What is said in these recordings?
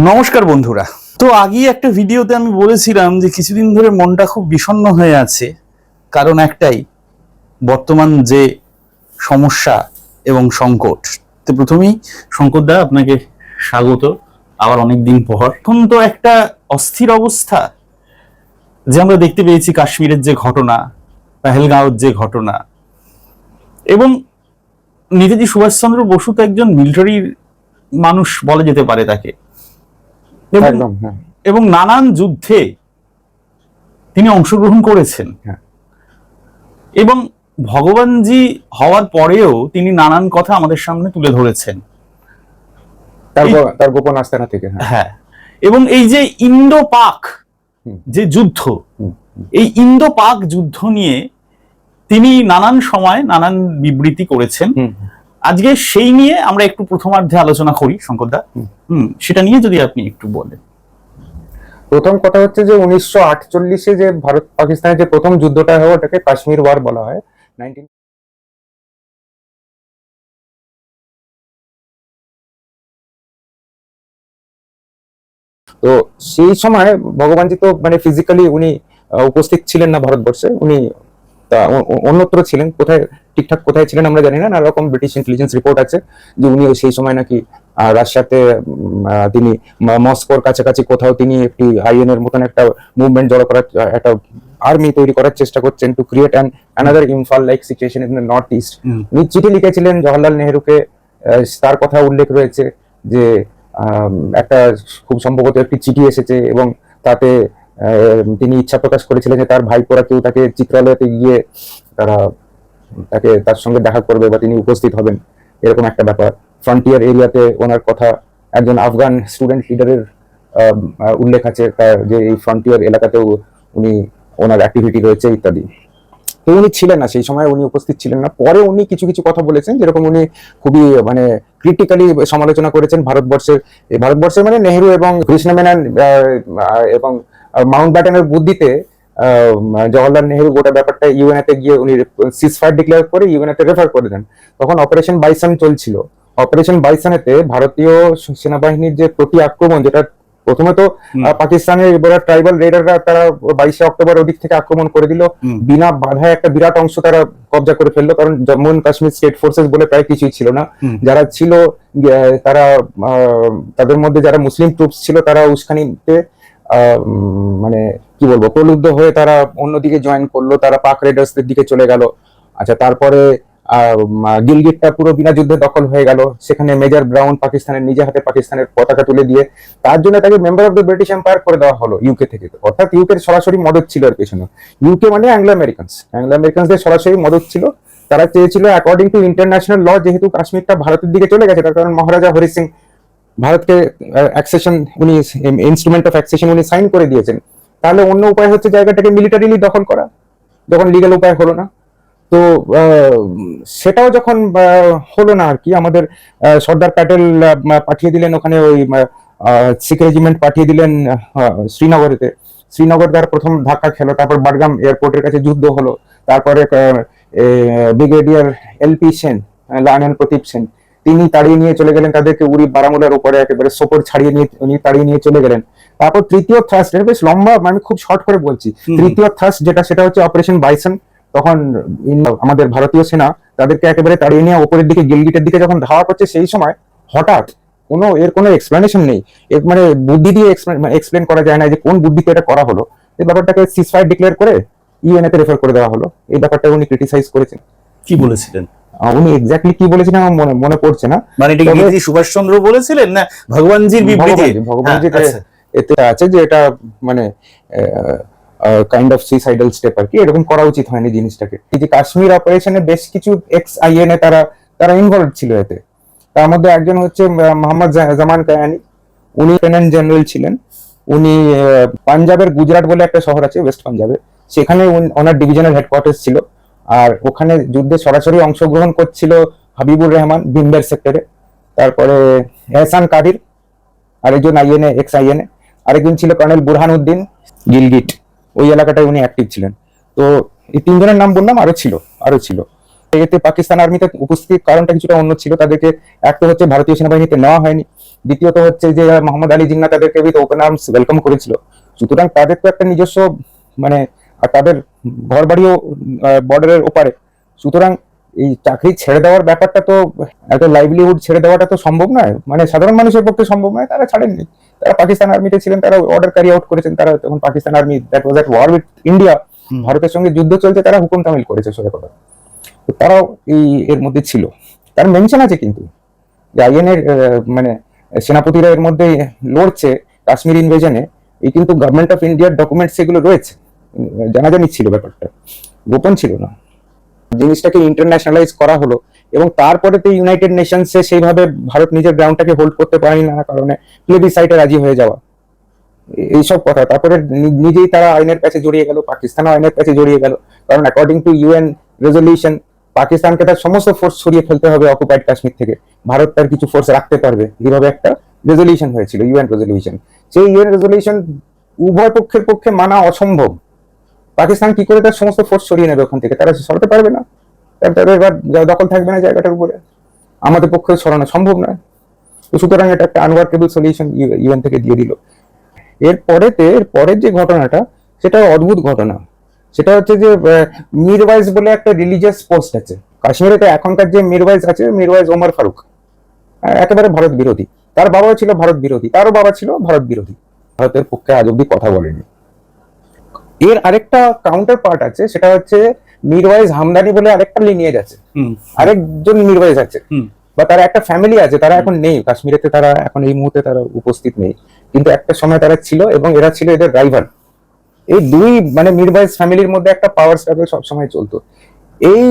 নমস্কার বন্ধুরা। তো আগে একটা ভিডিওতে আমি বলেছিলাম যে কিছুদিন ধরে মনটা খুব বিষণ্ণ হয়ে আছে। কারণ একটাই, বর্তমান যে সমস্যা এবং সংকট। তো প্রথমেই শঙ্করদা আপনাকে স্বাগত। আবার অনেক দিন পর। এখন তো একটা অস্থির অবস্থা। যে আমরা দেখতে পেয়েছি কাশ্মীরের যে ঘটনা, পেহেলগাঁওর যে ঘটনা। এবং নেতাজি সুভাষচন্দ্র বসু তো একজন মিলিটারির মানুষ বলা যেতে পারে তাকে। একদম হ্যাঁ। এবং নানান যুদ্ধে তিনি অংশগ্রহণ করেছেন। হ্যাঁ। এবং ভগবানজি হওয়ার পরেও তিনি নানান কথা আমাদের সামনে তুলে ধরেছেন। তার গোপন আস্তানা থেকে হ্যাঁ। হ্যাঁ। এবং এই যে ইন্দো পাক যে যুদ্ধ এই ইন্দো পাক যুদ্ধ নিয়ে তিনি নানান সময় নানান বিবৃতি করেছেন। আজকে সেই নিয়ে আমরা একটু প্রথমার্ধে আলোচনা করি শঙ্করদা। হুম। সেটা নিয়ে যদি আপনি একটু বলেন। প্রথম কথা হচ্ছে যে উনিশশো আটচল্লিশে যে ভারত পাকিস্তানের যে প্রথম যুদ্ধটা হয় ওটাকে কাশ্মীর ওয়ার বলা হয়। নাইনটিন তো সেই সময় ভগবানজি তো মানে ফিজিক্যালি উনি উপস্থিত ছিলেন না ভারতবর্ষে। উনি তা অন্যত্র ছিলেন কোথায় ঠিকঠাক কোথায় ছিলেন আমরা জানি না নানা রকম ব্রিটিশ ইন্টেলিজেন্স রিপোর্ট আছে যে উনি সেই সময় নাকি রাশিয়াতে তিনি মস্কোর কাছাকাছি কোথাও তিনি একটি আইএন এর মতন একটা মুভমেন্ট জড়ো করার একটা আর্মি তৈরি করার চেষ্টা করছেন to create an another Imphal like situation in the north east. উনি চিঠি লিখেছিলেন জওয়াহরলাল নেহরুকে তার কথা উল্লেখ রয়েছে যে একটা খুব সম্ভবত একটি চিঠি এসেছে এবং তাতে তিনি ইচ্ছা প্রকাশ করেছিলেন যে তার ভাই ভাইপোরা কেউ তাকে চিত্রালয়তে গিয়ে তারা তাকে তার সঙ্গে দেখা করবে বা তিনি উপস্থিত হবেন, এরকম একটা ব্যাপার। ফ্রন্টিয়ার এরিয়াতে ওনার কথা একজন আফগান স্টুডেন্ট লিডারের উল্লেখ আছে, তার যে এই ফ্রন্টিয়ার এলাকাতেও উনি ওনার অ্যাক্টিভিটি রয়েছে ইত্যাদি। তো উনি ছিলেন না, সেই সময় উনি উপস্থিত ছিলেন না। পরে উনি কিছু কিছু কথা বলেছেন, যেরকম উনি খুবই মানে ক্রিটিক্যালি সমালোচনা করেছেন ভারতবর্ষের ভারতবর্ষের মানে নেহেরু এবং কৃষ্ণ মেনন এবং মাউন্ট ব্যাটনের বুদ্ধিতে জওয়াহরলাল নেহেরু গোটা ব্যাপারটা ইউএনএতে গিয়ে উনি সিজফায়ার ডিক্লেয়ার করে ইউএনএতে রেফার করে দেন। তখন অপারেশন বাইসন চলছিল। অপারেশন বাইসনেতে ভারতীয় সেনাবাহিনীর যে প্রতি আক্রমণ যেটা প্রথমে তো পাকিস্তানের এবার ট্রাইবাল রেডাররা তারা বাইশে অক্টোবর ওদিক থেকে আক্রমণ করে দিল। বিনা বাধায় একটা বিরাট অংশ তারা কবজা করে ফেলল কারণ Jammu and Kashmir state forces বলে প্রায় কিছুই ছিল না। যারা ছিল তারা আহ, তাদের মধ্যে যারা মুসলিম ট্রুপস ছিল তারা উস্কানিতে মানে কি বলব, প্রলুব্ধ হয়ে তারা অন্যদিকে জয়েন করল, তারা পাক রেডার্সদের দিকে চলে গেল। আচ্ছা তারপরে গিলগিটটা পুরো বিনা যুদ্ধে দখল হয়ে গেল। সেখানে মেজর ব্রাউন পাকিস্তানের নিজে হাতে পাকিস্তানের পতাকা তুলে দিয়ে, তার জন্য তাকে member of the British Empire করে দেওয়া হলো ইউকে থেকে। অর্থাৎ ইউকের সরাসরি মদত ছিল এর পেছনে। ইউকে মানে অ্যাংলো আমেরিকান্স অ্যাংলো আমেরিকানসদের সরাসরি মদত ছিল। তারা চেয়েছিল অ্যাকর্ডিং টু ইন্টারন্যাশনাল ল যেহেতু কাশ্মীরটা ভারতের দিকে চলে গেছে, তার কারণ মহারাজা হরি সিং ভারতকে অ্যাক্সেশন উনি ইনস্ট্রুমেন্ট অফ অ্যাক্সেশন উনি সাইন করে দিয়েছেন। তাহলে অন্য উপায় হচ্ছে জায়গাটাকে মিলিটারিলি দখল করা। যখন লিগ্যাল উপায় হলো না। তো সেটাও যখন হলো না আর কি, আমাদের সর্দার প্যাটেল পাঠিয়ে দিলেন ওখানে ওই শিখ রেজিমেন্ট পাঠিয়ে দিলেন শ্রীনগরেতে। শ্রীনগর তার প্রথম ধাক্কা খেলো, তারপর বাডগাম এয়ারপোর্টের কাছে যুদ্ধ হলো। তারপরে ব্রিগেডিয়ার এলপি সেন লায়নন প্রদীপ সেন। তিনি তাড়িয়ে নিয়ে চলে গেলেন তাদেরকে উড়ি বারামুলার উপরে একেবারে সোপর ছাড়িয়ে নিয়ে উনি তাড়িয়ে নিয়ে চলে গেলেন। তারপর তৃতীয় থ্রাস্ট বেশ লম্বা আমি খুব শর্ট করে বলছি। তৃতীয় থ্রাস্ট যেটা সেটা হচ্ছে অপারেশন বাইসন তখন আমাদের ভারতীয় সেনা তাদেরকে একেবারে তাড়িয়ে নিয়ে ওপরের দিকে গিলগিটের দিকে যখন ধাওয়া করছে সেই সময় হঠাৎ কোনো এর কোনো এক্সপ্লেনেশন নেই। এর মানে বুদ্ধি দিয়ে এক্সপ্লেন করা যায় না যে কোন বুদ্ধিতে এটা করা হলো। এই ব্যাপারটাকে সিসফায়ার ডিক্লেয়ার করে ইউএনএতে রেফার করে দেওয়া হলো। এই ব্যাপারটা উনি ক্রিটিসাইজ করেছেন। কি বলেছিলেন? উনি এক্স্যাক্টলি কি বলেছেন আমার মনে মনে পড়ছে না। মানে এটা কি সুভাষচন্দ্র বলেছিলেন না ভগবানজির বিবৃতি? ভগবানজি ভগবানজি হ্যাঁ, আচ্ছা। এতে আছে যে এটা মানে কাইন্ড অফ সুইসাইডাল স্টেপ আর কি এরকম করা উচিত হয়নি জিনিসটাকে। এই যে কাশ্মীর অপারেশনে বেশ কিছু এক্স আইএনএ তারা তারা ইনভলভ ছিল এতে। তার মধ্যে একজন হচ্ছে মোহাম্মদ জামান কায়ানি। উনি লেফটেন্যান্ট জেনারেল ছিলেন। উনি পাঞ্জাবের গুজরাট বলে একটা শহর আছে ওয়েস্ট পাঞ্জাবে। সেখানে ওনার ডিভিশনাল হেডকোয়ার্টার্স ছিল। আর ওখানে যুদ্ধে সরাসরি অংশগ্রহণ করছিল হাবিবুর রহমান বিম্বের সেক্টরে তারপরে এহসান কাদির, আরেকজন আইএনএ এক্স আইএনএ আরেকজন ছিল কর্নেল বুরহান উদ্দিন গিলগিট। ওই এলাকাটায় উনি অ্যাক্টিভ ছিলেন। তো এই তিনজনের নাম বললাম আরও ছিল আরও ছিল। এতে পাকিস্তান আর্মিতে উপস্থিতির কারণটা কিছুটা অন্য ছিল। তাদেরকে এক তো হচ্ছে ভারতীয় সেনাবাহিনীতে নেওয়া হয়নি, দ্বিতীয়ত হচ্ছে যে মোহাম্মদ আলী জিন্না তাদেরকে ওপেন আর্মস ওয়েলকাম করেছিল। সুতরাং তাদের তো একটা নিজস্ব মানে আর তাদের ঘর বাড়িও বর্ডারের ওপারে। সুতরাং এই চাকরি ছেড়ে দেওয়ার ব্যাপারটা তো একটা লাইভলিহুড ছেড়ে দেওয়াটা তো সম্ভব নয়। মানে সাধারণ মানুষের পক্ষে সম্ভব নয় তারা ছাড়েননি। তারা পাকিস্তান আর্মিতে ছিলেন তারা অর্ডার ক্যারি আউট করেছেন তারা তখন Pakistan army that was at war with India ভারতের সঙ্গে যুদ্ধ চলছে তারা হুকুম তামিল করেছে সোজা কথা। তো তারাও এই এর মধ্যে ছিল। তার মেনশন আছে কিন্তু যে আইএন এর মানে সেনাপতিরা এর মধ্যে লড়ছে কাশ্মীর ইনভেশনে এই কিন্তু গভর্নমেন্ট অফ ইন্ডিয়ার ডকুমেন্টস এগুলো রয়েছে। জানাজানি ছিল ব্যাপারটা, গোপন ছিল না। জিনিসটাকে ইন্টারন্যাশনালাইজ করা হলো এবং তারপরে তো ইউনাইটেড নেশনসে সেইভাবে ভারত নিজের গ্রাউন্ডটাকে হোল্ড করতে পারেনি নানা কারণে প্লেবিসাইটে রাজি হয়ে যাওয়া এইসব কথা। তারপরে নিজেই তারা আইনের কাছে জড়িয়ে গেল, পাকিস্তানও আইনের কাছে জড়িয়ে গেল। কারণ অ্যাকর্ডিং টু ইউএন রেজলিউশন পাকিস্তানকে তার সমস্ত ফোর্স সরিয়ে ফেলতে হবে অকুপাইড কাশ্মীর থেকে। ভারত তার কিছু ফোর্স রাখতে পারবে। এইভাবে একটা রেজলিউশন হয়েছিল ইউএন রেজলিউশন সেই ইউএন রেজলিউশন উভয় পক্ষের পক্ষে মানা অসম্ভব। পাকিস্তান কি করে তার সমস্ত ফোর্স সরিয়ে নেবে ওখান থেকে? তারা সরাতে পারবে না। তাদের এবার দখল থাকবে না জায়গাটার উপরে, আমাদের পক্ষে সরানো সম্ভব নয়। তো সুতরাং এটা একটা আনওয়ার্কেবল সলিউশন ইউএন থেকে দিয়ে দিল। এর পরেতে, এর পরের যে ঘটনাটা, সেটা অদ্ভুত ঘটনা। সেটা হচ্ছে যে মিরওয়াইজ বলে একটা রিলিজিয়াস পোস্ট আছে। কাশ্মীরে তো এখনকার যে মিরওয়াইজ আছে, মিরওয়াইজ ওমর ফারুক। একেবারে ভারত বিরোধী। তার বাবাও ছিল ভারত বিরোধী। তারও বাবা ছিল ভারত বিরোধী। ভারতের পক্ষে আজ অব্দি কথা বলেনি। এর আরেকটা কাউন্টার পার্ট আছে সেটা হচ্ছে মিরওয়াইজ হামদানি বলে আরেকটা লিনিয়েজ আছে আরেকজন মিরওয়াইজ আছে। হুম। বা তারা একটা ফ্যামিলি আছে তারা এখন নেই। কাশ্মীরেতে তারা এখন এই মুহূর্তে তারা উপস্থিত নেই। কিন্তু একটা সময় তারা ছিল এবং এরা ছিল এদের রাইভাল এই দুই মানে মিরওয়াইজ ফ্যামিলির মধ্যে একটা পাওয়ার স্ট্রাগল সবসময় চলতো। এই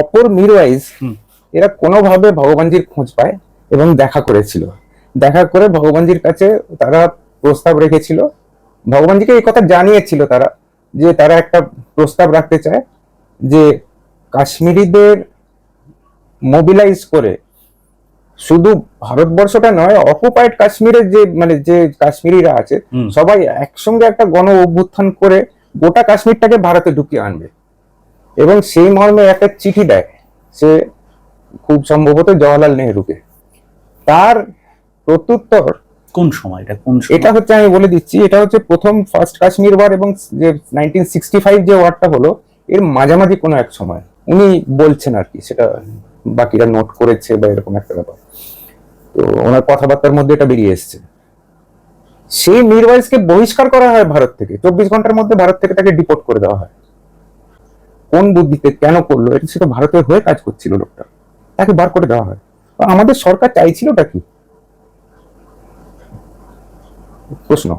অপর মিরওয়াইজ। এরা কোনোভাবে ভগবানজির খোঁজ পায় এবং দেখা করেছিল। দেখা করে ভগবানজির কাছে তারা প্রস্তাব রেখেছিল ভগবানজিকে এই কথা জানিয়েছিল তারা যে তারা একটা প্রস্তাব রাখতে চায় যে কাশ্মীরিদের মোবিলাইজ করে শুধু ভারতবর্ষটা নয় অকুপাইড কাশ্মীরের যে মানে যে কাশ্মীরিরা আছে সবাই একসঙ্গে একটা গণ অভ্যুত্থান করে গোটা কাশ্মীরটাকে ভারতে ঢুকিয়ে আনবে। এবং সেই মর্মে একটা চিঠি দেয় সে খুব সম্ভবত জওয়াহরলাল নেহরুকে। তার প্রত্যুত্তর কোন সময়টা কোন এটা হচ্ছে আমি বলে দিচ্ছি, এটা হচ্ছে প্রথম ফার্স্ট কাশ্মীর ওয়ার এবং যে নাইনটিন সিক্সটি ফাইভ যে ওয়ারটা হলো, এর মাঝামাঝি কোনো এক সময়। উনি বলছেন আর কি, সেটা বাকিরা নোট করেছে বা এরকম একটা ব্যাপার। তো ওনার কথাবার্তার মধ্যে এটা বেরিয়ে এসছে। সেই মিরওয়াইজকে বহিষ্কার করা হয় ভারত থেকে। চব্বিশ ঘণ্টার মধ্যে ভারত থেকে তাকে ডিপোর্ট করে দেওয়া হয়। কোন বুদ্ধিতে কেন করল, এটা সেটা ভারতের হয়ে কাজ করছিল লোকটা। তাকে বার করে দেওয়া হয়। আমাদের সরকার চাইছিলটা কি? প্রশ্ন।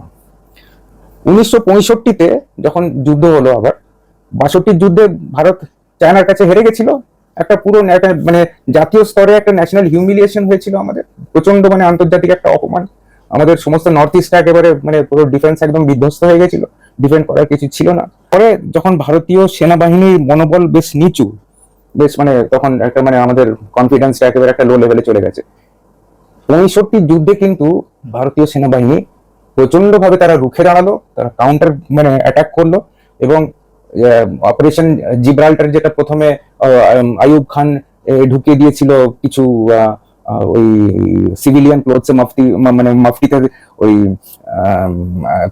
উনিশশো পঁয়ষট্টিতে যখন যুদ্ধ হলো আবার, বাষট্টির যুদ্ধে ভারত চায়নার কাছে হেরে গেছিল। একটা পুরো মানে জাতীয় স্তরে একটা ন্যাশনাল হিউমিলিয়েশন হয়েছিল আমাদের। প্রচণ্ড মানে আন্তর্জাতিক একটা অপমান। আমাদের সমস্ত নর্থ ইস্টটা একেবারে মানে পুরো ডিফেন্স একদম বিধ্বস্ত হয়ে গেছিল। ডিফেন্ড করার কিছু ছিল না। পরে যখন ভারতীয় সেনাবাহিনীর মনোবল বেশ নিচু, বেশ মানে তখন একটা মানে আমাদের কনফিডেন্সটা একেবারে একটা লো লেভেলে চলে গেছে। পঁয়ষট্টি যুদ্ধে কিন্তু ভারতীয় সেনাবাহিনী প্রচণ্ড ভাবে তারা রুখে দাঁড়াল তারা কাউন্টার মানে অ্যাটাক করল এবং অপারেশন জিব্রাল্টার যেটা প্রথমে উম, খান ঢুকিয়ে দিয়েছিল কিছু ওই সিভিলিয়ান ক্লোথস মাফতি মানে মাফতিতে ওই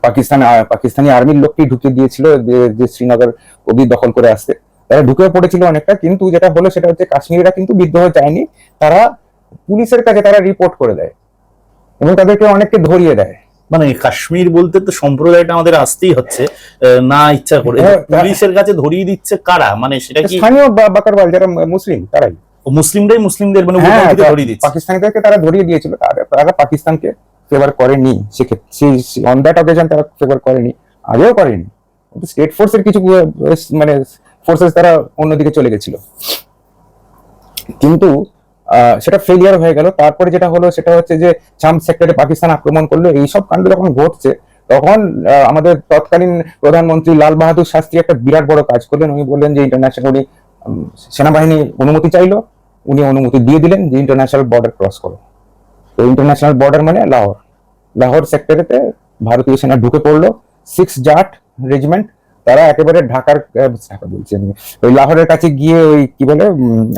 পাকিস্তান পাকিস্তানি আর্মির লোককে ঢুকিয়ে দিয়েছিল যে- শ্রীনগর অব্দি দখল করে আসতে। তারা ঢুকে পড়েছিল অনেকটা কিন্তু যেটা হলো সেটা হচ্ছে কাশ্মীরিরা কিন্তু বিদ্রোহ চায়নি তারা পুলিশের কাছে তারা রিপোর্ট করে দেয় এবং তাদেরকে অনেককে ধরিয়ে দেয়। মানে কাশ্মীর বলতে তো সম্প্রদায়টা আমাদের আসতেই হচ্ছে না ইচ্ছা করে। হ্যাঁ, পুলিশের কাছে ধরিয়ে দিচ্ছে কারা? মানে সেটা কি স্থানীয় বাকারওয়াল যারা মুসলিম তারাই। মুসলিমরাই মুসলিমদের মানে হ্যাঁ, ধরিয়ে দিচ্ছে। পাকিস্তানিদেরকে তারা ধরিয়ে দিয়েছিল তারা তারা পাকিস্তানকে ফেভার করেনি সেক্ষেত্রে। অন দ্যাট অকেশন তারা ফেভার করেনি আগেও করেনি। স্টেট ফোর্সের কিছু মানে ফোর্সেস তারা অন্যদিকে চলে গেছিল। কিন্তু সেটা ফেলিয়ার হয়ে গেল। তারপরে যেটা হলো, সেটা হচ্ছে যে চাম সেক্টরে পাকিস্তান আক্রমণ করল। এইসব কাণ্ড যখন ঘটছে, তখন আমাদের তৎকালীন প্রধানমন্ত্রী লাল বাহাদুর শাস্ত্রী একটা বিরাট বড় কাজ করলেন। উনি বললেন যে ইন্টারন্যাশনাল সেনাবাহিনী অনুমতি চাইলো। উনি অনুমতি দিয়ে দিলেন যে ইন্টারন্যাশনাল বর্ডার ক্রস করো। তো ইন্টারন্যাশনাল বর্ডার মানে লাহোর। লাহোর সেক্টরেতে ভারতীয় সেনা ঢুকে পড়ল। সিক্স জাট রেজিমেন্ট তারা একেবারে ঢাকার ঢাকা বলছি আমি, ওই লাহোরের কাছে গিয়ে ওই কি বলে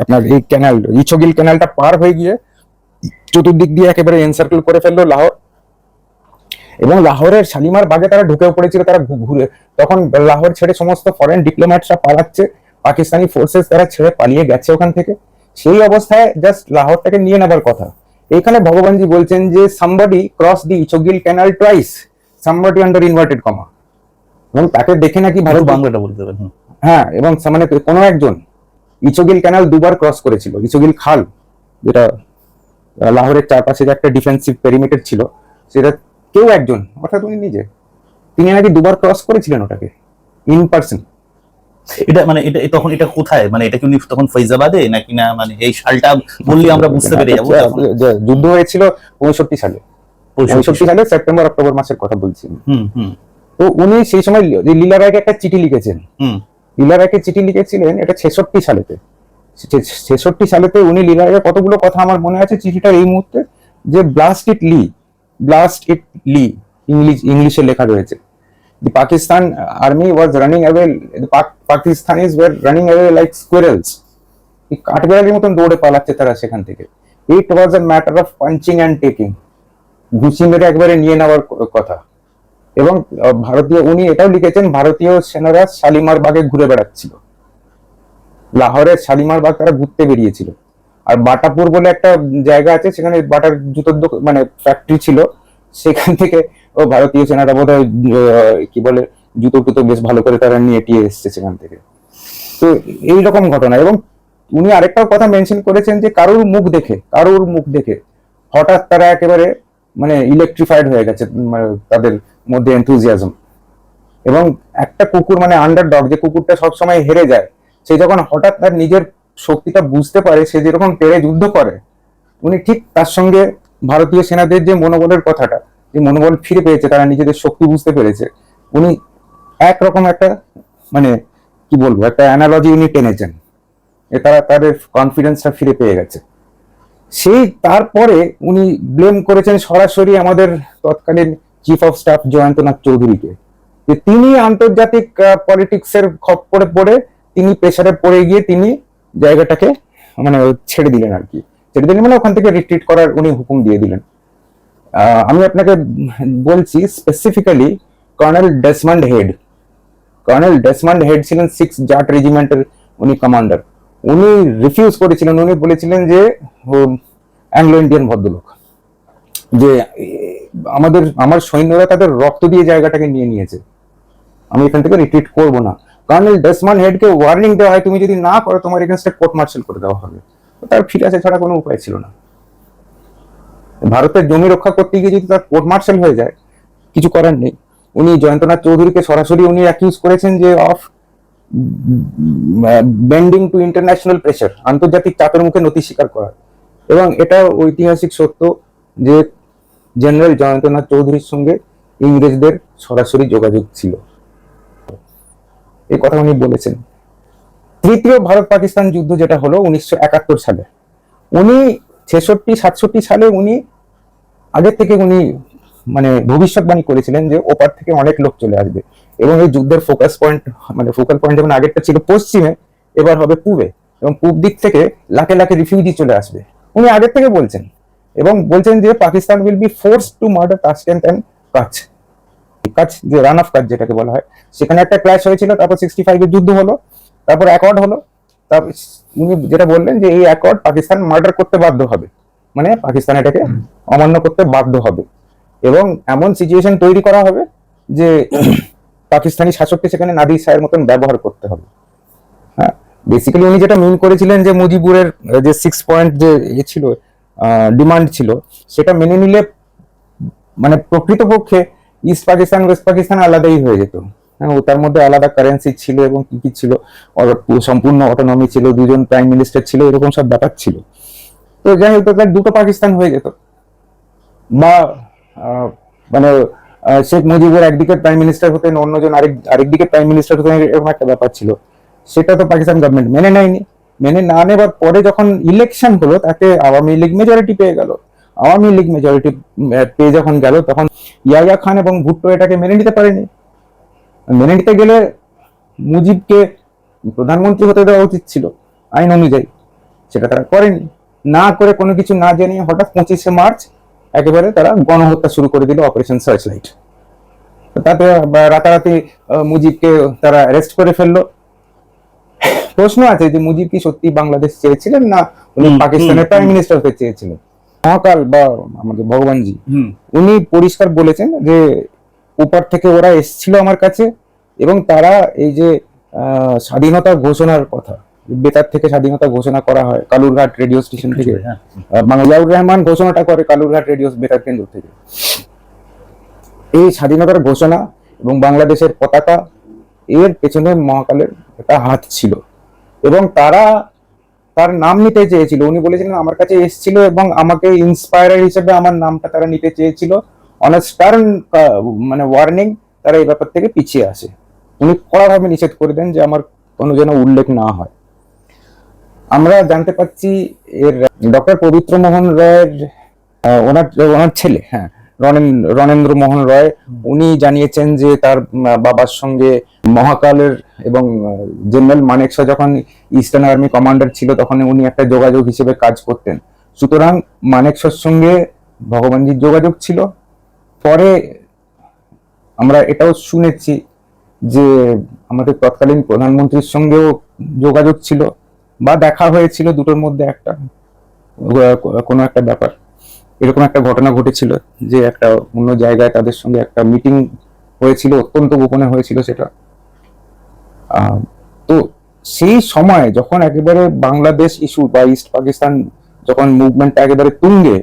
আপনার এই ক্যানাল ইছগিল ক্যানালটা পার হয়ে গিয়ে চতুর্দিক দিয়ে একেবারে এনসার্কেল করে ফেলল লাহোর। এবং লাহোরের শালিমার বাগে তারা ঢুকেও পড়েছিল, তারা ঘুরে। তখন লাহোর ছেড়ে সমস্ত ফরেন ডিপ্লোম্যাটরা পালাচ্ছে, পাকিস্তানি ফোর্সেস তারা ছেড়ে পালিয়ে গেছে ওখান থেকে। সেই অবস্থায় জাস্ট লাহোরটাকে নিয়ে নেবার কথা। এখানে ভগবানজি বলছেন যে somebody cross the Ichhogil canal twice somebody under inverted comma এবং তাকে দেখে নাকি ভারত বাংলাটা বলতে পারেন হ্যাঁ এবং মানে কোনো একজন ইচোগিল ক্যানাল দুবার ক্রস করেছিল ইচোগিল খাল যেটা লাহোরের চারপাশে যে একটা ডিফেন্সিভ পেরিমিটার ছিল সেটা কেউ একজন অর্থাৎ উনি নিজে তিনি নাকি দুবার ক্রস করেছিলেন ওটাকে ইন পার্সন এটা মানে এটা তখন এটা কোথায়? মানে এটা কি উনি তখন ফৈজাবাদে? নাকি না মানে এই সালটা বললে আমরা বুঝতে পেরে যাব? যে যুদ্ধ হয়েছিল পঁয়ষট্টি সালে। পঁয়ষট্টি সালে সেপ্টেম্বর অক্টোবর মাসের কথা বলছি হুম হুম। তো উনি সেই সময় লীলা রায়কে একটা চিঠি লিখেছেন। লীলা রায়কে চিঠি লিখেছিলেন এটা ছেষট্টি সালেতে। ছেষট্টি সালেতে উনি লীলা রায়ের কতগুলো কথা আমার মনে আছে চিঠিটার এই মুহূর্তে? যে ব্লাস্ট ইট লি ব্লাস্ট ইট লি ইংলিশ ইংলিশে লেখা রয়েছে। The Pakistan army was running away Pakistanis were running away like squirrels কাঠবেড়ালির মতন দৌড়ে পালাচ্ছে তারা সেখান থেকে। It was a matter of punching and taking ঘুষি মেরে একবারে নিয়ে নেওয়ার কথা। এবং ভারতীয়, উনি এটাও লিখেছেন, ভারতীয় সেনারা শালিমার বাগে ঘুরে বেড়াচ্ছিল। লাহোরের শালিমার বাগ তারা ঘুরতে বেরিয়েছিল। আর বাটাপুর বলে একটা জায়গা আছে, সেখানে বাটার জুতোর মানে ফ্যাক্টরি ছিল। সেখান থেকে, ও ভারতীয় সেনারা বোধ কি বলে, জুতো টুতো বেশ ভালো করে তারা নিয়ে টিয়ে এসছে সেখান থেকে। তো এইরকম ঘটনা। এবং উনি আরেকটাও কথা মেনশন করেছেন যে, কারোর মুখ দেখে, কারোর মুখ দেখে হঠাৎ তারা একেবারে মানে ইলেকট্রিফাইড হয়ে গেছে মানে তাদের মধ্যে এনথুজিয়াজম এবং একটা কুকুর মানে আন্ডার ডগ যে কুকুরটা সবসময় হেরে যায়, সে যখন হঠাৎ তার নিজের শক্তিটা বুঝতে পারে, সে যেরকম পেরে যুদ্ধ করে, উনি ঠিক তার সঙ্গে ভারতীয় সেনাদের যে মনোবলের কথাটা, যে মনোবল ফিরে পেয়েছে, তারা নিজেদের শক্তি বুঝতে পেরেছে, উনি একরকম একটা মানে কি বলব, একটা অ্যানালজি উনি টেনেছেন। এ তারা তাদের কনফিডেন্সটা ফিরে পেয়ে গেছে। সেই তারপরে উনি ব্লেম করেছেন সরাসরি আমাদের তৎকালীন চিফ অফ স্টাফ জয়ন্তনাথ চৌধুরীকে। যে তিনি আন্তর্জাতিক পলিটিক্সের খপ্পরে পড়ে, তিনি প্রেসারে পড়ে গিয়ে তিনি জায়গাটাকে মানে ছেড়ে দিলেন আর কি। ছেড়ে দিলেন মানে ওখান থেকে রিট্রিট করার উনি হুকুম দিয়ে দিলেন। আমি আপনাকে বলছি specifically colonel Desmond Hayde colonel Desmond Hayde ছিলেন সিক্স জাট রেজিমেন্টের উনি কমান্ডার উনি রিফিউজ করেছিলেন, উনি বলেছিলেন যে অ্যাংলো ইন্ডিয়ান ভদ্রলোক। যে আমাদের, আমার সৈন্যরা তাদের রক্ত দিয়ে জায়গাটাকে নিয়ে নিয়েছে। আমি এখান থেকে রিট্রিট করব না। কর্নেল ডেসমান হেডকে ওয়ার্নিং দেওয়া হয়, তুমি যদি না করো, তোমার এগেনস্টে কোর্ট মার্শাল করে দেওয়া হবে। তার ফিরে আসা ছাড়া কোনো উপায় ছিল না। ভারতের জমি রক্ষা করতে গিয়ে যদি তার কোর্ট মার্শাল হয়ে যায়, কিছু করার নেই। উনি জয়ন্তনাথ চৌধুরীকে সরাসরি উনি অ্যাকিউজ করেছেন যে of bending to international pressure আন্তর্জাতিক চাপের মুখে নথি স্বীকার করা। এবং এটা ঐতিহাসিক সত্য যে জেনারেল জয়ন্তনাথ চৌধুরীর সঙ্গে ইংরেজদের সরাসরি যোগাযোগ ছিল। এই কথা উনি বলেছেন। তৃতীয় ভারত পাকিস্তান যুদ্ধ যেটা হলো উনিশশো একাত্তর সালে, উনি ছেষট্টি, সাতষট্টি সালে উনি আগের থেকে উনি মানে ভবিষ্যৎবাণী করেছিলেন যে ওপার থেকে অনেক লোক চলে আসবে এবং এই যুদ্ধের ফোকাস পয়েন্ট মানে ফোকাল পয়েন্ট যেমন আগেরটা ছিল পশ্চিমে, এবার হবে পূবে এবং পূব দিক থেকে লাখে লাখে রিফিউজি চলে আসবে। উনি আগের থেকে বলছেন। এবং বলছেন যে Pakistan will be force to murder Tashkent and কাছ কাছ যে রান অফ কাছ যেটাকে বলা হয়। সেখানে একটা ক্ল্যাশ হয়েছিল, তারপর সিক্সটি ফাইভের যুদ্ধ হলো, তারপর অ্যাকর্ড হলো। তারপর উনি যেটা বললেন যে এই অ্যাকর্ড পাকিস্তান মার্ডার করতে বাধ্য হবে। মানে পাকিস্তান এটাকে অমান্য করতে বাধ্য হবে। এবং এমন সিচুয়েশন তৈরি করা হবে যে পাকিস্তানি শাসককে সেখানে নাদির শাহের মতন ব্যবহার করতে হবে। হ্যাঁ বেসিক্যালি উনি যেটা মিন করেছিলেন যে মুজিবুরের, যে সিক্স পয়েন্ট যে ছিল ডিমান্ড ছিল, সেটা মেনে নিলে মানে প্রকৃতপক্ষে ইস্ট পাকিস্তান ওয়েস্ট পাকিস্তান আলাদাই হয়ে যেত। হ্যাঁ তার মধ্যে আলাদা কারেন্সি ছিল এবং কি কি ছিল সম্পূর্ণ অটোনমি ছিল দুজন প্রাইম মিনিস্টার ছিল, এরকম সব ব্যাপার ছিল। তো যাই হোক দুটো পাকিস্তান হয়ে যেত। বা মানে শেখ মুজিবুর একদিকে প্রাইম মিনিস্টার হতেন, অন্যজন আরেক, আরেকদিকে প্রাইম মিনিস্টার হতেন, এরকম একটা ব্যাপার ছিল। সেটা তো পাকিস্তান গভর্নমেন্ট মেনে নেয়নি। মেনে না নেবার পরে যখন ইলেকশন হলো, তাকে আওয়ামী লীগ মেজরিটি পেয়ে গেল। আওয়ামী লীগ মেজরিটি পেয়ে যখন গেল, তখন ইয়াইয়া খান এবং ভুট্টো এটাকে মেনে নিতে পারেনি। মেনে নিতে গেলে মুজিবকে প্রধানমন্ত্রী হতে দেওয়া উচিত ছিল, আইন অনুযায়ী। সেটা তারা করেনি। না করে কোনো কিছু না জানিয়ে হঠাৎ পঁচিশে মার্চ একেবারে তারা গণহত্যা শুরু করে দিল অপারেশন সার্চ লাইট তাতে রাতারাতি মুজিবকে তারা অ্যারেস্ট করে ফেলল। প্রশ্ন আছে যে মুজিব কি সত্যি বাংলাদেশ চেয়েছিলেন না উনি পাকিস্তানের প্রাইম মিনিস্টার হতে চেয়েছিলেন? মহাকাল বা আমাদের ভগবানজি উনি পরিষ্কার বলেছেন যে ওপার থেকে ওরা এসেছিল আমার কাছে এবং তারা এই যে স্বাধীনতা ঘোষণার কথা বেতার থেকে স্বাধীনতা ঘোষণা করা হয় কালুরঘাট রেডিও স্টেশন থেকে। হ্যাঁ। বাংলাউর রহমান ঘোষণাটা করে কালুরঘাট রেডিও বেতার কেন্দ্র থেকে। এই স্বাধীনতার ঘোষণা এবং বাংলাদেশের পতাকা এর পেছনে মহাকালের একটা হাত ছিল। এবং তারা তার নাম নিতে চেয়েছিল। উনি বলেছিলেন, আমার কাছে এসেছিল এবং আমাকে ইন্সপায়ার হিসেবে আমার নামটা তারা নিতে চেয়েছিল। অন স্টার্ন মানে ওয়ার্নিং তারা এই ব্যাপার থেকে পিছিয়ে আসে উনি কড়াভাবে নিষেধ করে দেন যে আমার কোনো যেন উল্লেখ না হয়। আমরা জানতে পারছি এর, ডক্টর পবিত্র মোহন রায়ের ওনার ওনার ছেলে হ্যাঁ রণেন্দ্র মোহন রয়, উনি জানিয়েছেন যে তার বাবার সঙ্গে মহাকালের এবং জেনারেল মানেকশা যখন ইস্টার্ন আর্মি কমান্ডার ছিল তখন উনি একটা যোগাযোগ হিসেবে কাজ করতেন। সুতরাং মানেকশার সঙ্গে ভগবানজির যোগাযোগ ছিল। পরে আমরা এটাও শুনেছি যে আমাদের তৎকালীন প্রধানমন্ত্রীর সঙ্গেও যোগাযোগ ছিল বা দেখা হয়েছিল দুটোর মধ্যে একটা, কোনো একটা ব্যাপার। এরকম একটা ঘটনা ঘটেছিল যে একটা অন্য জায়গায় তাদের সঙ্গে একটা মিটিং হয়েছিল, অত্যন্ত গোপনে হয়েছিল সেটা। তো সেই সময় যখন একেবারে বাংলাদেশ ইস্যু বা ইস্ট পাকিস্তান যখন মুভমেন্টটা একেবারে তুঙ্গে,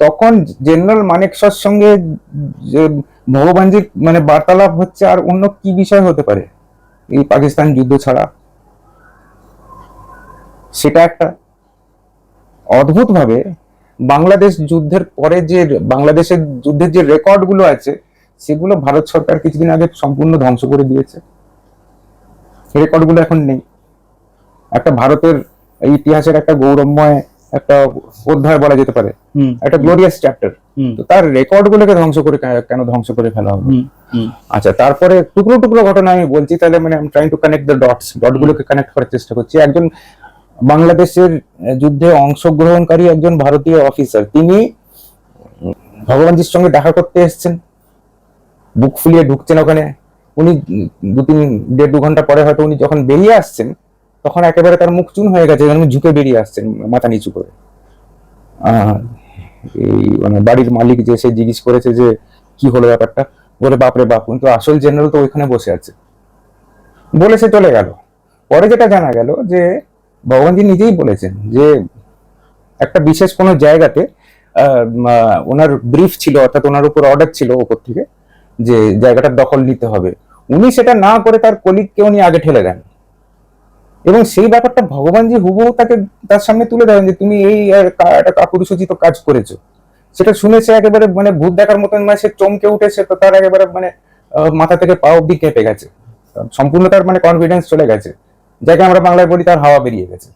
তখন জেনারেল মানেকশার সঙ্গে ভগবানজির মানে বার্তালাপ হচ্ছে আর অন্য কি বিষয় হতে পারে এই পাকিস্তান যুদ্ধ ছাড়া? সেটা একটা। অদ্ভুত ভাবে বাংলাদেশ যুদ্ধের পরে যে বাংলাদেশের যুদ্ধের যে রেকর্ডগুলো আছে সেগুলো ভারত সরকার কিছুদিন আগে সম্পূর্ণ ধ্বংস করে দিয়েছে। রেকর্ডগুলো এখন নেই। একটা ভারতের ইতিহাসের একটা গৌরবময় একটা অধ্যায় বলা যেতে পারে। হুম। একটা গ্লোরিয়াস চ্যাপ্টার তো তার রেকর্ড গুলোকে ধ্বংস করে কেন ধ্বংস করে ফেলা হুম আচ্ছা তারপরে টুকরো টুকরো ঘটনা আমি বলছি তাহলে মানে আমি trying to connect the dots dot গুলোকে কানেক্ট করার চেষ্টা করছি। একজন বাংলাদেশের যুদ্ধে অংশগ্রহণকারী একজন ভারতীয় অফিসার তিনি ভগবানজির সঙ্গে দেখা করতে এসছেন। বুক ফুলিয়ে ঢুকছেন ওখানে। উনি দু তিন, দেড় দু ঘণ্টা পরে হয়তো উনি যখন বেরিয়ে আসছেন, তখন একেবারে তার মুখ চুন হয়ে গেছে, যেন ঝুঁকে বেরিয়ে আসছেন মাথা নিচু করে। এই মানে বাড়ির মালিক যে সে জিজ্ঞেস করেছে যে, কি হলো ব্যাপারটা? বলে, বাপরে বাপ কিন্তু আসল জেনারেল তো ওইখানে বসে আছে। বলে সে চলে গেল। পরে যেটা জানা গেল যে ভগবানজি নিজেই বলেছেন যে একটা বিশেষ কোনো জায়গাতে ওনার ব্রিফ ছিল, অর্থাৎ ওনার উপর অর্ডার ছিল ওপর থেকে, যে জায়গাটার দখল নিতে হবে। উনি সেটা না করে তার কলিগকে উনি আগে ঠেলে দেন। এবং সেই ব্যাপারটা ভগবানজি হুবহু তাকে তার সামনে তুলে দেন যে তুমি এই একটা কাপুরুষোচিত কাজ করেছ। সেটা শুনেছে একেবারে মানে ভূত দেখার মতন মানে সে চমকে উঠেছে, তো তার একেবারে মানে মাথা থেকে পা অব্দি কেঁপে গেছে। সম্পূর্ণ তার মানে কনফিডেন্স চলে গেছে। যাকে আমরা বাংলায় বলি তার হাওয়া বেরিয়ে গেছে।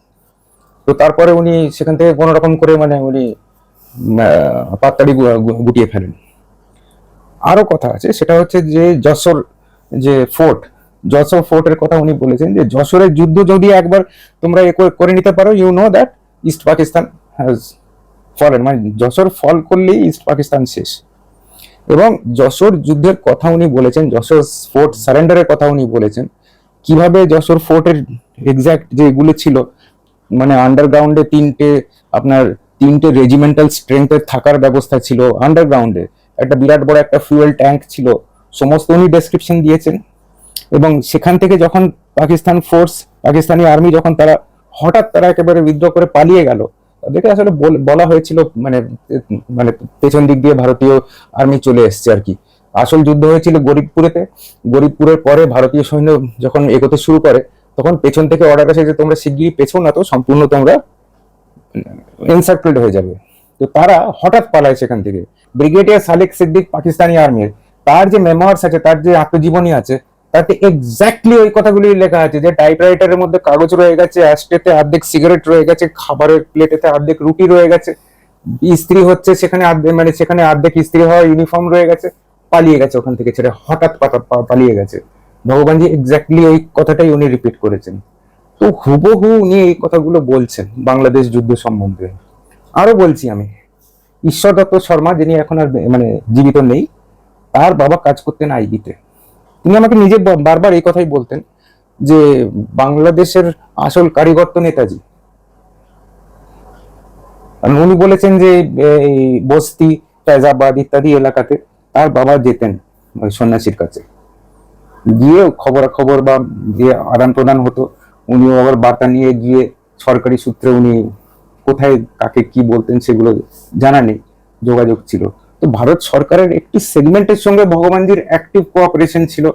তো তারপরে উনি সেখান থেকে কোনো রকম করে মানে উনি পাত্তাড়ি গুটিয়ে ফেলেন। আরও কথা আছে, সেটা হচ্ছে যে যশোর যে ফোর্ট, যশোর ফোর্টের কথা উনি বলেছেন যে যশোরের যুদ্ধ যদি একবার তোমরা এ করে নিতে পারো you know that east Pakistan has fallen মানে যশোর ফল করলেই ইস্ট পাকিস্তান শেষ। এবং যশোর যুদ্ধের কথা উনি বলেছেন, যশোর ফোর্ট সারেন্ডারের কথা উনি বলেছেন কীভাবে যশোর ফোর্টের এক্সাক্ট যেগুলো ছিল মানে আন্ডারগ্রাউন্ডে তিনটে, আপনার তিনটে রেজিমেন্টাল স্ট্রেংথের থাকার ব্যবস্থা ছিল আন্ডারগ্রাউন্ডে একটা বিরাট বড় একটা ফুয়েল ট্যাঙ্ক ছিল, সমস্ত উনি ডেসক্রিপশন দিয়েছেন। এবং সেখান থেকে যখন পাকিস্তান ফোর্স পাকিস্তানি আর্মি যখন তারা হঠাৎ তারা একেবারে বিদ্রোহ করে পালিয়ে গেল, তাদেরকে আসলে বলা হয়েছিল মানে মানে পেছন দিক দিয়ে ভারতীয় আর্মি চলে এসছে আর কি। আসল যুদ্ধ হয়েছিল গরিবপুরেতে। গরিবপুরের পরে ভারতীয় সৈন্য যখন এগোতে শুরু করে, তখন পেছন থেকে অর্ডার আসে যে তোমরা শিগগিরই পেছন না তো, সম্পূর্ণ তোমরা এনসার্কেলড হয়ে যাবে। তো তারা হঠাৎ পালায় সেখান থেকে। ব্রিগেডিয়ার সালেক সিদ্দিক পাকিস্তানি আর্মির তার যে মেমোয়ার্স আছে, তার যে আত্মজীবনী আছে, তাতে এক্স্যাক্টলি ওই কথাগুলি লেখা আছে যে টাইপরাইটারের মধ্যে কাগজ রয়ে গেছে অ্যাস্টেতে অর্ধেক সিগারেট রয়ে গেছে, খাবারের প্লেটেতে অর্ধেক রুটি রয়ে গেছে। ইস্ত্রি হচ্ছে, সেখানে মানে সেখানে অর্ধেক ইস্ত্রি হওয়া ইউনিফর্ম রয়ে গেছে। পালিয়ে গেছে ওখান থেকে ছেড়ে, হঠাৎ পালিয়ে গেছে। ভগবানজি এক্স্যাক্টলি এই কথাটাই উনি রিপিট করেছেন। তো হুবহু উনি এই কথাগুলো বলছেন বাংলাদেশ যুদ্ধ সম্বন্ধে। আরও বলছি আমি ঈশ্বর দত্ত শর্মা, যিনি এখন আর মানে জীবিত নেই, তার বাবা কাজ করতেন আইবিতে। তিনি আমাকে নিজে বারবার এই কথাই বলতেন যে, বাংলাদেশের আসল কারিগর তো নেতাজি। উনি বলেছেন যে, এই বস্তি ফেজাবাদ ইত্যাদি এলাকাতে তার বাবা যেতেন ওই সন্ন্যাসীর কাছে। গিয়ে খবরাখবর বা যে আদান প্রদান হতো, উনিও আবার বার্তা নিয়ে গিয়ে সরকারি সূত্রে উনি কোথায় কাকে কি বলতেন সেগুলো জানা নেই, যোগাযোগ ছিল। তো ভারত সরকারের একটি সেগমেন্টের সঙ্গে ভগবানজির অ্যাক্টিভ কোঅপারেশন ছিল,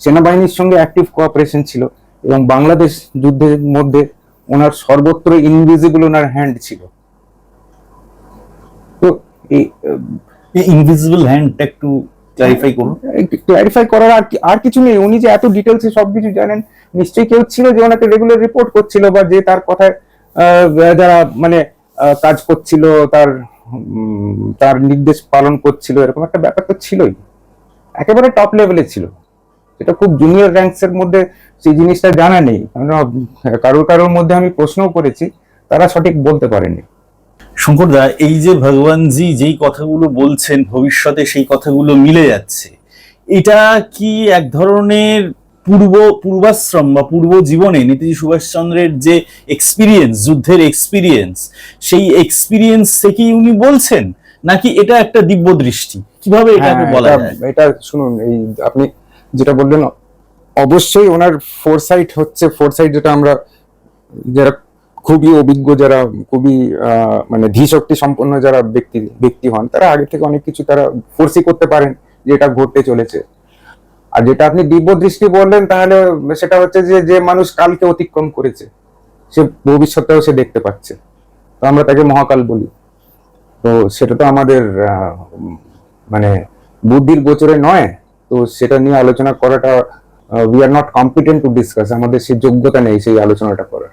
সেনাবাহিনীর সঙ্গে অ্যাক্টিভ কোঅপারেশন ছিল এবং বাংলাদেশ যুদ্ধের মধ্যে ওনার সর্বত্র ইনভিজিবল ওনার হ্যান্ড ছিল। তো এই ইনভিজিবল হ্যান্ডটা একটু ক্লারিফাই করুন। ক্লারিফাই করার আর আর কিছু নেই। উনি যে এত ডিটেলসে সবকিছু জানেন নিশ্চয়ই কেউ ছিল যে ওনাকে রেগুলার রিপোর্ট করছিল বা যে তার কথায় যারা মানে কাজ করছিল তার তার নির্দেশ পালন করছিল এরকম একটা ব্যাপার তো ছিলই। একেবারে টপ লেভেলে ছিল। এটা খুব জুনিয়র র্যাঙ্কস এর মধ্যে সেই জিনিসটা জানা নেই। কেননা কারোর কারোর মধ্যে আমি প্রশ্নও করেছি তারা সঠিক বলতে পারেনি। শঙ্করদা এই যে ভগবানজি যেই কথাগুলো বলছেন ভবিষ্যতে সেই কথাগুলো মিলে যাচ্ছে এটা কি এক ধরনের পূর্ব পূর্বাশ্রম বা পূর্ব জীবনে নেতাজি সুভাষচন্দ্রের যে এক্সপিরিয়েন্স যুদ্ধের এক্সপিরিয়েন্স সেই এক্সপিরিয়েন্স থেকেই উনি বলছেন? নাকি এটা একটা দিব্য দৃষ্টি? কীভাবে এটাকে হ্যাঁ, বলা এটা- যায়? এটা শুনুন এই আপনি যেটা বললেন অবশ্যই ওনার ফোরসাইট হচ্ছে ফোরসাইট যেটা আমরা যারা খুবই অভিজ্ঞ যারা, খুবই মানে ধীশক্তি সম্পন্ন যারা ব্যক্তি ব্যক্তি হন, তারা আগে থেকে অনেক কিছু তারা ফোর্সি করতে পারেন যে এটা ঘটতে চলেছে। আর যেটা আপনি দিব্য দৃষ্টি বললেন, তাহলে সেটা হচ্ছে যে যে মানুষ কালকে অতিক্রম করেছে, সে ভবিষ্যতেও সে দেখতে পাচ্ছে। তো আমরা তাকে মহাকাল বলি। তো সেটা তো আমাদের মানে বুদ্ধির গোচরে নয়। তো সেটা নিয়ে আলোচনা করাটা we are not competent to discuss আমাদের সেই যোগ্যতা নেই সেই আলোচনাটা করার।